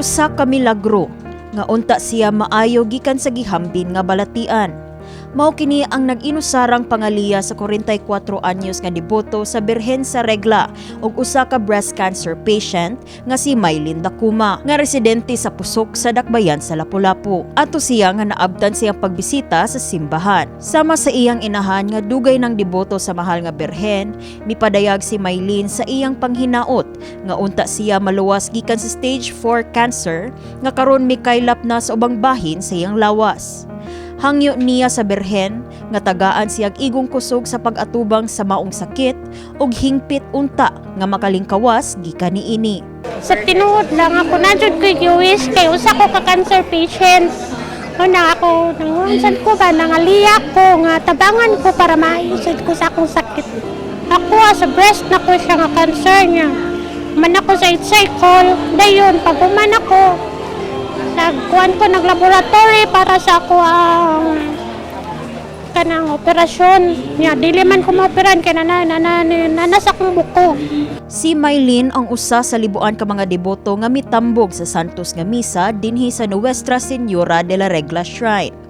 usa ka milagro nga unta siya maayo gikan sa gihambin nga balatian. Mao kini ang nag-inusarang pangaliya sa 44 anyos nga deboto sa Birhen sa Regla ug usa ka breast cancer patient nga si Maylin Dakuma nga residente sa Pusok sa Dakbayan sa Lapu-Lapu. Ato siya nga naabtan siyang pagbisita sa simbahan. Sama sa iyang inahan nga dugay ng deboto sa mahal nga Birhen, mipadayag si Maylin sa iyang panghinaot nga unta siya maluwas gikan sa stage 4 cancer nga karon mikaylap na sa ubang bahin sa iyang lawas. Hangyo niya sa berhen nga tagaan siyag igong kusog sa pag-atubang sa maong sakit ug hingpit unta nga makalingkawas gikan niini. Sa tinuod lang ako, nandiyon ko giwis kay usa ko ka cancer patient. Una ako, nangunsan ko ba, nangaliyak ko, nga tabangan ko para maayusin ko sa akong sakit. Ako sa breast na ko siya nga cancer niya. Man ako sa cycle, dayon, pag uman ako, nagkuhan ko naglaboratory para sa ako ang kanang operasyon niya. Dili man ko maoperan kay nana, nana, nanas akong buko. Si Maylin ang usa sa libuan ka mga deboto nga mitambog sa Santos nga misa dinhi sa Nuestra Señora de la Regla Shrine.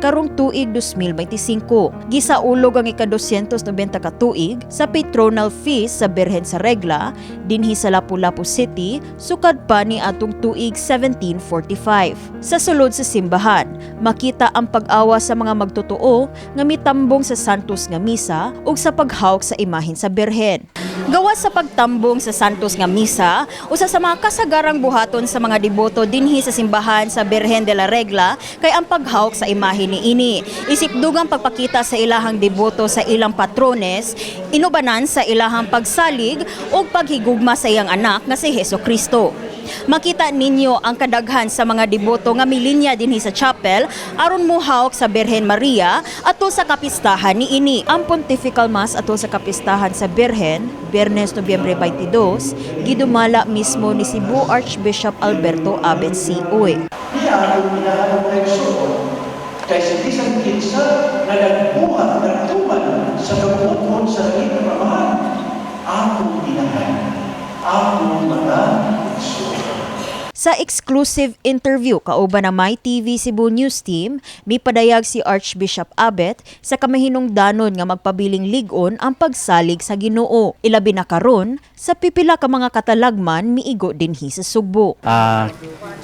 Karong tuig 2025, gisaulog ang ika-290 ka tuig sa patronal feast sa Birhen sa Regla dinhi sa Lapu-Lapu City sukad pa ni atong tuig 1745. Sa sulod sa simbahan, makita ang pag-awa sa mga magtotoo nga mitambong sa Santos nga misa ug sa paghawak sa imahin sa Birhen. Gawas sa pagtambong sa Santos nga misa, usa sa mga kasagarang buhaton sa mga deboto dinhi sa simbahan sa Birhen de la Regla kay ang paghawak sa imahe ni ini. Isip dugang pagpakita sa ilahang deboto sa ilang patrones, inubanan sa ilahang pagsalig ug paghigugma sa iyang anak nga si Heso Kristo. Makita ninyo ang kadaghan sa mga deboto nga milinya dinhi sa chapel aron muhawak sa Birhen Maria ato sa kapistahan ni ini. Ang Pontifical Mass ato sa kapistahan sa Birhen, Biyernes Nobyembre 22, gidumala mismo ni Cebu Archbishop Alberto Abet C.Uy. Iya ang ng suon. Kay si isang kinsa na nagbuhat, nagtuman sa Sa exclusive interview kauban ng My TV Cebu News Team, mipadayag si Archbishop Abet sa kamahinong danon nga magpabiling ligon ang pagsalig sa Ginoo. Ilabi na karon sa pipila ka mga katalagman miigo dinhi sa Sugbo. Ah,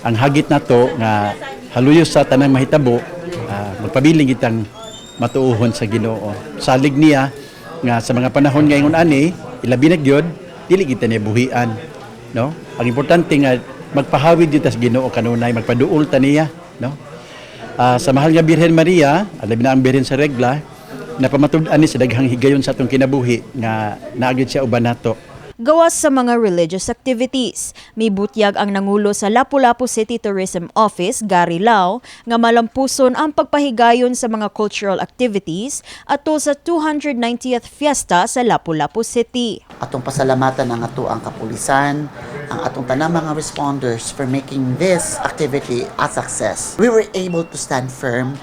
ang hagit na to nga haluyos sa tanang mahitabo ah, magpabiling itang matuuhon sa Ginoo. Salig niya nga sa mga panahon ngayon ani ilabi na gyud dili kita niya buhian, no? Ang importante nga magpahawid dito sa Ginoo kanunay magpaduol ta niya, no? Ah, sa mahal nga Birhen Maria, alabi na ang Birhen sa regla, napamatud-an ni sa daghang higayon sa atong kinabuhi nga naagid siya uban nato. Gawas sa mga religious activities, may butyag ang nangulo sa Lapu-Lapu City Tourism Office, Gary Lau, nga malampuson ang pagpahigayon sa mga cultural activities ato sa 290th Fiesta sa Lapu-Lapu City. atong pasalamatan ang ato ang kapulisan, ang atong tanang mga responders for making this activity a success. We were able to stand firm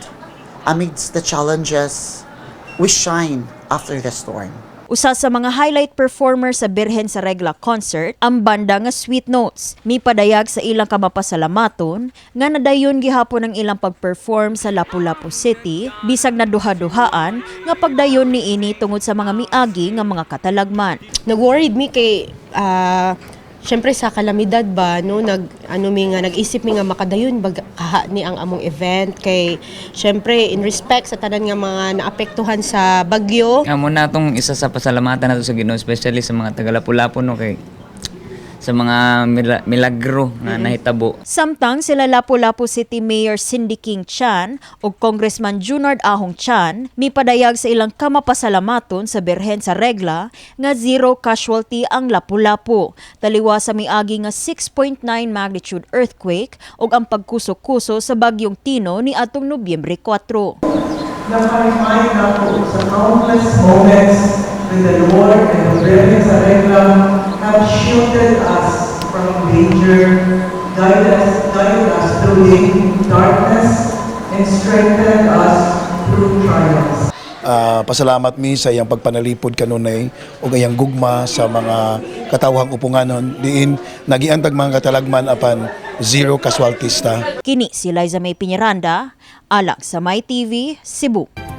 amidst the challenges. We shine after the storm. Usa sa mga highlight performer sa Birhen sa Regla concert, ang banda nga Sweet Notes. Mipadayag sa ilang kamapasalamaton nga nadayon gihapon ang ilang pag-perform sa Lapu-Lapu City bisag na duha-duhaan nga pagdayon ni ini tungod sa mga miagi nga mga katalagman. nag-worried mi kay ah syempre sa kalamidad ba no nag ano mi nga nag-isip mi nga makadayon bag kaha ni ang among event. Kay syempre in respect sa tanan nga mga naapektuhan sa bagyo. Amo na tong isa sa pasalamatan nato sa Ginoo especially sa mga taga Lapu-Lapu no kay sa mga mila- milagro nga nahitabo. Samtang sila Lapu-Lapu City Mayor Cindy King Chan o Congressman Junard Ahong Chan mipadayag sa ilang kamapasalamaton sa Birhen sa Regla nga zero casualty ang Lapu-Lapu. Taliwa sa miagi nga 6.9 magnitude earthquake ug ang pagkusok-kuso sa bagyong Tino ni atong Nobyembre 4. Nakalimain na po sa countless moments when the Lord and the Virgin sa Regla through darkness, and strengthened us through triumphs. Ah, pasalamat mi sa iyang pagpanalipod kanunay o iyang gugma sa mga katawhang upunganon diin nagiantag mga katalagman apan zero casualties ta. Kini si Liza May Piñaranda, alang sa My TV, Cebu.